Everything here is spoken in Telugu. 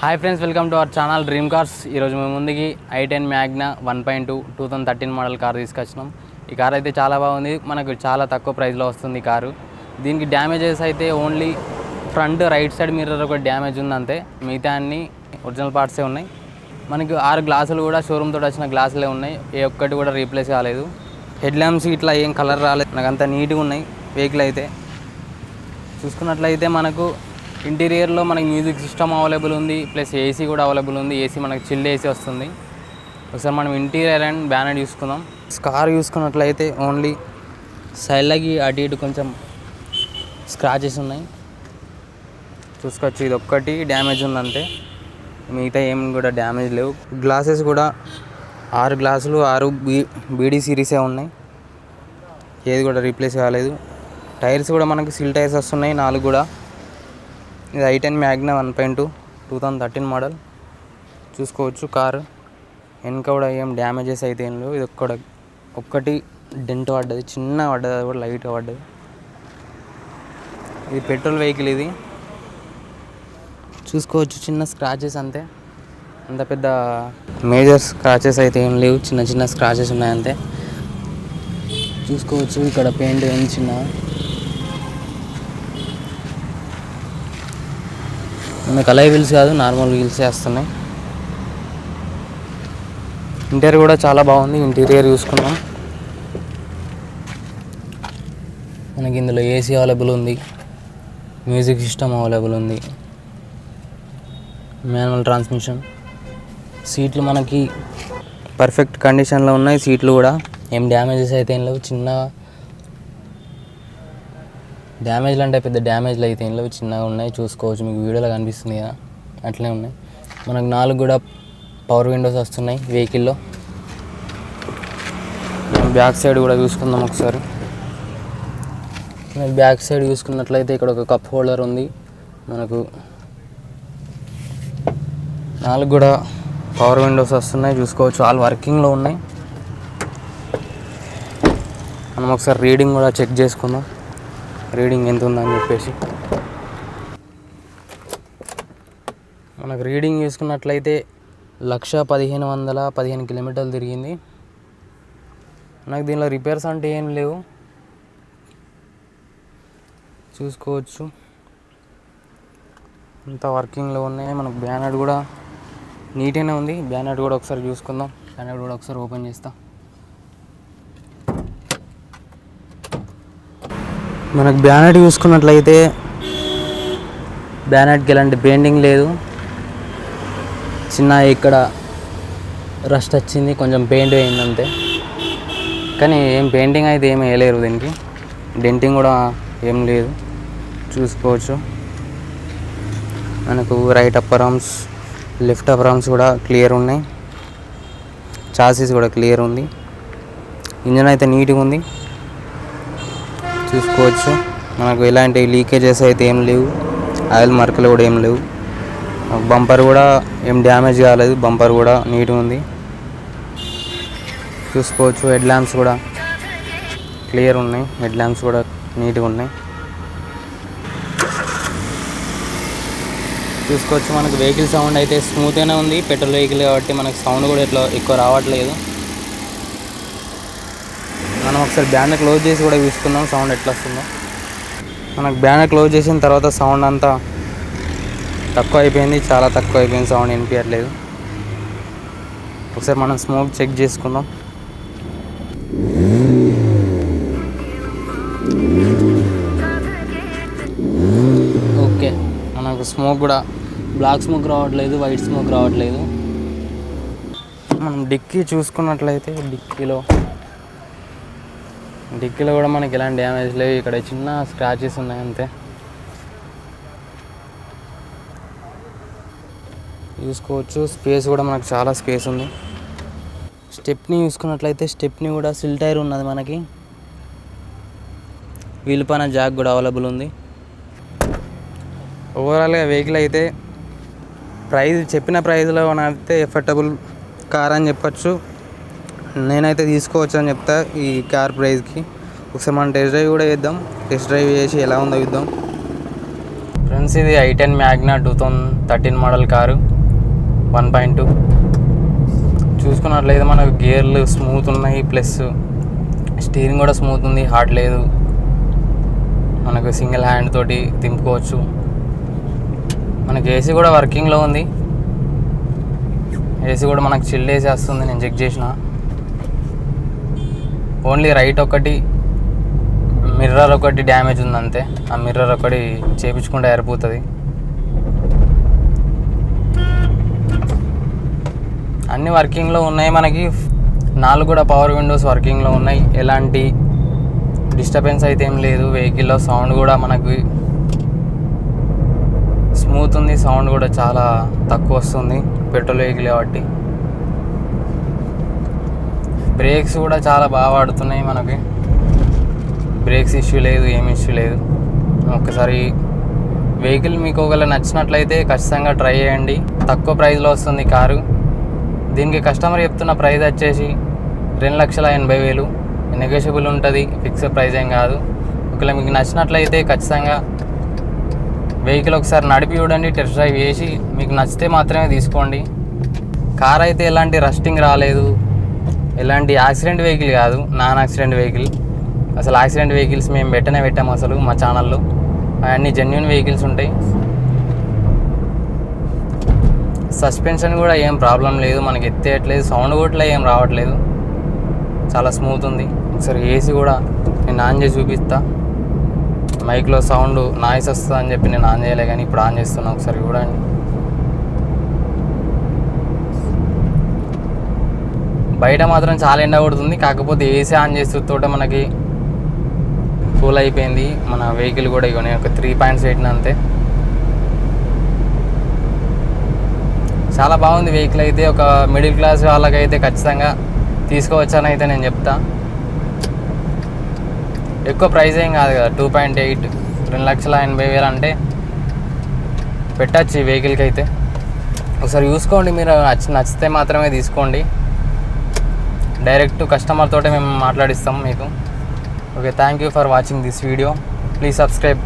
Hi friends welcome to our channel dream cars ఈరోజు మేము ముందుకి I ten Magna one point two two thousand thirteen model car తీసుకొచ్చినాం. ఈ కార్ అయితే చాలా బాగుంది. మనకు చాలా తక్కువ ప్రైస్లో వస్తుంది ఈ కారు. దీనికి డ్యామేజెస్ అయితే only front right side mirror ఒక డ్యామేజ్ ఉంది అంతే మిగతా అన్ని ఒరిజినల్ పార్ట్సే ఉన్నాయి. మనకి ఆరు గ్లాసులు కూడా షోరూమ్ తోటి వచ్చిన గ్లాసులే ఉన్నాయి. ఏ ఒక్కటి కూడా రీప్లేస్ కాలేదు. హెడ్ ల్యాంప్స్ ఇట్లా ఏం కలర్ రాలేదు. నాకు అంత నీట్గా ఉన్నాయి. వెహికల్ అయితే. చూసుకున్నట్లయితే మనకు ఇంటీరియర్లో మనకి మ్యూజిక్ సిస్టమ్ అవైలబుల్ ఉంది ప్లస్ ఏసీ కూడా అవైలబుల్ ఉంది. ఏసీ మనకి చిల్డ్ ఏసీ వస్తుంది. ఒకసారి మనం ఇంటీరియర్ అండ్ బ్యానర్ చూసుకుందాం. స్కార్ చూసుకున్నట్లయితే ఓన్లీ సైడ్లకి అటు ఇటు కొంచెం స్క్రాచెస్ ఉన్నాయి. చూసుకోవచ్చు ఇది ఒక్కటి డ్యామేజ్ ఉందంటే మిగతా ఏం కూడా డ్యామేజ్ లేవు. గ్లాసెస్ కూడా ఆరు గ్లాసులు ఆరు బీ బీడీ సిరీసే ఉన్నాయి. ఏది కూడా రీప్లేస్ కాలేదు. టైర్స్ కూడా మనకి సిల్ టైర్స్ వస్తున్నాయి నాలుగు కూడా. ఇది I ten Magna one point two two thousand thirteen model. చూసుకోవచ్చు కారు. వెనక కూడా ఏం డ్యామేజెస్ అయితే ఏం లేవు. ఇది ఒక్కడ ఒక్కటి డెంట్ పడ్డది. చిన్న పడ్డది. అది కూడా లైట్గా పడ్డది. ఇది పెట్రోల్ వెహికల్ ఇది. చూసుకోవచ్చు. చిన్న స్క్రాచెస్ అంతే. అంత పెద్ద మేజర్ స్క్రాచెస్ అయితే ఏం లేవు. చిన్న చిన్న స్క్రాచెస్ ఉన్నాయి అంతే చూసుకోవచ్చు. ఇక్కడ పెయింట్ ఏం చిన్న మనకు అలై వీల్స్ కాదు నార్మల్ వీల్స్ వేస్తున్నాయి ఇంటీరియర్ కూడా చాలా బాగుంది ఇంటీరియర్ చూసుకున్నాం మనకి ఇందులో ఏసీ అవైలబుల్ ఉంది మ్యూజిక్ సిస్టమ్ అవైలబుల్ ఉంది మాన్యువల్ ట్రాన్స్మిషన్. సీట్లు మనకి పర్ఫెక్ట్ కండిషన్లో ఉన్నాయి సీట్లు కూడా. ఏం డ్యామేజెస్ అయితే ఏం లేవు చిన్న డ్యామేజ్లు అంటే పెద్ద డ్యామేజ్లు అయితే ఇంట్లో చిన్నగా ఉన్నాయి. చూసుకోవచ్చు. మీకు వీడియోలో కనిపిస్తుంది కదా. అట్లే ఉన్నాయి. మనకు నాలుగు కూడా పవర్ విండోస్ వస్తున్నాయి వెహికల్లో బ్యాక్ సైడ్ కూడా చూసుకుందాం ఒకసారి. మీరు బ్యాక్ సైడ్ చూసుకున్నట్లయితే ఇక్కడ ఒక కప్ హోల్డర్ ఉంది. మనకు నాలుగు కూడా పవర్ విండోస్ వస్తున్నాయి. చూసుకోవచ్చు. ఆల్ వర్కింగ్లో ఉన్నాయి. మనం ఒకసారి రీడింగ్ కూడా చెక్ చేసుకుందాం. రీడింగ్ ఎంత ఉందని చెప్పేసి. మనకు రీడింగ్ చూసుకున్నట్లయితే లక్ష పదిహేను వందల పదిహేను కిలోమీటర్లు తిరిగింది. నాకు దీనిలో రిపేర్స్ అంటే ఏం లేవు. చూసుకోవచ్చు. అంతా వర్కింగ్లో ఉన్నాయి. మనకు బ్యానర్ కూడా నీట్గానే ఉంది. బ్యానర్ కూడా ఒకసారి చూసుకుందాం. బ్యానర్ కూడా ఒకసారి ఓపెన్ చేస్తాం. మనకు బ్యానెట్ చూసుకున్నట్లయితే బ్యానెట్కి ఎలాంటి పెయింటింగ్ లేదు. చిన్న ఇక్కడ రస్ట్ వచ్చింది కొంచెం పెయింట్ అయింది అంతే. కానీ ఏం పెయింటింగ్ అయితే ఏమి వేయలేరు దీనికి. డెంటింగ్ కూడా ఏం లేదు. చూసుకోవచ్చు. మనకు right upper arms left upper arms కూడా క్లియర్ ఉన్నాయి. చాసీస్ కూడా క్లియర్ ఉంది. ఇంజన్ అయితే నీట్గా ఉంది. చూసుకోవచ్చు. మనకు ఎలాంటి లీకేజెస్ అయితే ఏం లేవు. ఆయిల్ మరకలు కూడా ఏం లేవు. బంపర్ కూడా ఏం డ్యామేజ్ కాలేదు. బంపర్ కూడా నీట్గా ఉంది. చూసుకోవచ్చు. హెడ్ ల్యాంప్స్ కూడా క్లియర్ ఉన్నాయి. హెడ్ ల్యాంప్స్ కూడా నీట్గా ఉన్నాయి. చూసుకోవచ్చు. మనకు వెహికల్ సౌండ్ అయితే స్మూత్గానే ఉంది. పెట్రోల్ వెహికల్ కాబట్టి మనకు సౌండ్ కూడా ఇట్లా ఎక్కువ రావట్లేదు. మనం ఒకసారి బ్యానర్ క్లోజ్ చేసి కూడా చూసుకుందాం. సౌండ్ ఎట్లా వస్తుందో మనకు బ్యానర్ క్లోజ్ చేసిన తర్వాత సౌండ్ అంతా తక్కువ అయిపోయింది. చాలా తక్కువ అయిపోయింది. సౌండ్ వినిపించట్లేదు ఒకసారి మనం స్మోక్ చెక్ చేసుకుందాం. ఓకే. మనకు స్మోక్ కూడా బ్లాక్ స్మోక్ రావట్లేదు. వైట్ స్మోక్ రావట్లేదు. మనం డిక్కీ చూసుకున్నట్లయితే డిక్కీలో డిక్కీలో కూడా మనకి ఎలాంటి డ్యామేజ్ లేవు. ఇక్కడ చిన్న స్క్రాచెస్ ఉన్నాయి అంతే. చూసుకోవచ్చు. స్పేస్ కూడా మనకు చాలా స్పేస్ ఉంది. స్టెప్ని చూసుకున్నట్లయితే స్టెప్ని కూడా సిల్ టైర్ ఉన్నది మనకి. వీల్ పైన జాక్ కూడా అవైలబుల్ ఉంది. ఓవరాల్గా వెహికల్ అయితే ప్రైజ్ చెప్పిన ప్రైజ్లో అయితే ఎఫర్టబుల్ కార్ అని చెప్పచ్చు. నేనైతే తీసుకోవచ్చు అని చెప్తా ఈ కార్ ప్రైస్కి ఒకసారి మనం టెస్ట్ డ్రైవ్ కూడా చేద్దాం. టెస్ట్ డ్రైవ్ చేసి ఎలా ఉందో చూద్దాం. ఫ్రెండ్స్ ఇది I ten Magna two thousand thirteen model car. One point two. చూసుకున్నట్లయితే మనకు గేర్లు స్మూత్ ఉన్నాయి. ప్లస్ స్టీరింగ్ కూడా స్మూత్ ఉంది. హార్ట్ లేదు. మనకు సింగిల్ హ్యాండ్ తోటి తింపుకోవచ్చు. మనకి ఏసీ కూడా వర్కింగ్లో ఉంది. ఏసీ కూడా మనకు చిల్ ఏసీ వస్తుంది. నేను చెక్ చేసిన. ఓన్లీ రైట్ ఒకటి మిర్రర్ ఒకటి డ్యామేజ్ ఉంది అంతే ఆ మిర్రర్ ఒకటి చేపించుకుంటే సరిపోతుంది. అన్ని వర్కింగ్లో ఉన్నాయి మనకి. నాలుగు కూడా పవర్ విండోస్ వర్కింగ్లో ఉన్నాయి. ఎలాంటి డిస్టర్బెన్స్ అయితే ఏం లేదు. వెహికల్లో సౌండ్ కూడా మనకి స్మూత్ ఉంది. సౌండ్ కూడా చాలా తక్కువ వస్తుంది. పెట్రోల్ వెహికల్ కాబట్టి. బ్రేక్స్ కూడా చాలా బాగా వాడుతున్నాయి మనకి. బ్రేక్స్ ఇష్యూ లేదు ఏం ఇష్యూ లేదు. ఒక్కసారి వెహికల్ మీకు ఒకవేళ నచ్చినట్లయితే ఖచ్చితంగా ట్రై చేయండి. తక్కువ ప్రైస్లో వస్తుంది కారు. దీనికి కస్టమర్ చెప్తున్న ప్రైస్ వచ్చేసి రెండు లక్షల ఎనభై వేలు. నెగోషియబుల్ ఉంటుంది ఫిక్స్డ్ ప్రైస్ ఏం కాదు. ఒకవేళ మీకు నచ్చినట్లయితే ఖచ్చితంగా వెహికల్ ఒకసారి నడిపి చూడండి టెస్ట్ డ్రైవ్ చేసి మీకు నచ్చితే మాత్రమే తీసుకోండి. కార్ అయితే ఎలాంటి రస్టింగ్ రాలేదు. ఎలాంటి యాక్సిడెంట్ వెహికల్ కాదు నాన్ యాక్సిడెంట్ వెహికల్. అసలు యాక్సిడెంట్ వెహికల్స్ మేము పెట్టనే పెట్టాము అసలు మా ఛానల్లో. అవన్నీ జెన్యున్ వెహికల్స్ ఉంటాయి. సస్పెన్షన్ కూడా ఏం ప్రాబ్లం లేదు మనకి ఎత్తేయట్లేదు సౌండ్ కూడా ఏం రావట్లేదు. చాలా స్మూత్ ఉంది. ఒకసారి ఏసీ కూడా నేను ఆన్ చేసి చూపిస్తా. మైక్లో సౌండ్ నాయిస్ వస్తుందని చెప్పి నేను ఆన్ చేయలే కానీ ఇప్పుడు ఆన్ చేస్తున్నా. ఒకసారి చూడండి. బయట మాత్రం చాలా ఎండ కొడుతుంది. కాకపోతే ఏసీ ఆన్ చేస్తుంటే మనకి కూల్ అయిపోయింది. మన వెహికల్ కూడా ఇవ్వని ఒక త్రీ పాయింట్స్ పెట్టిన అంతే. చాలా బాగుంది వెహికల్ అయితే. ఒక మిడిల్ క్లాస్ వాళ్ళకైతే ఖచ్చితంగా తీసుకోవచ్చని అయితే నేను చెప్తా. ఎక్కువ ప్రైస్ ఏం కాదు కదా టూ పాయింట్ ఎయిట్ రెండు లక్షల ఎనభై వేలు అంటే పెట్టచ్చు ఈ వెహికల్కి అయితే. ఒకసారి చూసుకోండి మీరు నచ్చి నచ్చితే మాత్రమే తీసుకోండి. డైరెక్ట్ కస్టమర్ తోటే మేము మాట్లాడిస్తాం మీకు. Okay thank you for watching this video please subscribe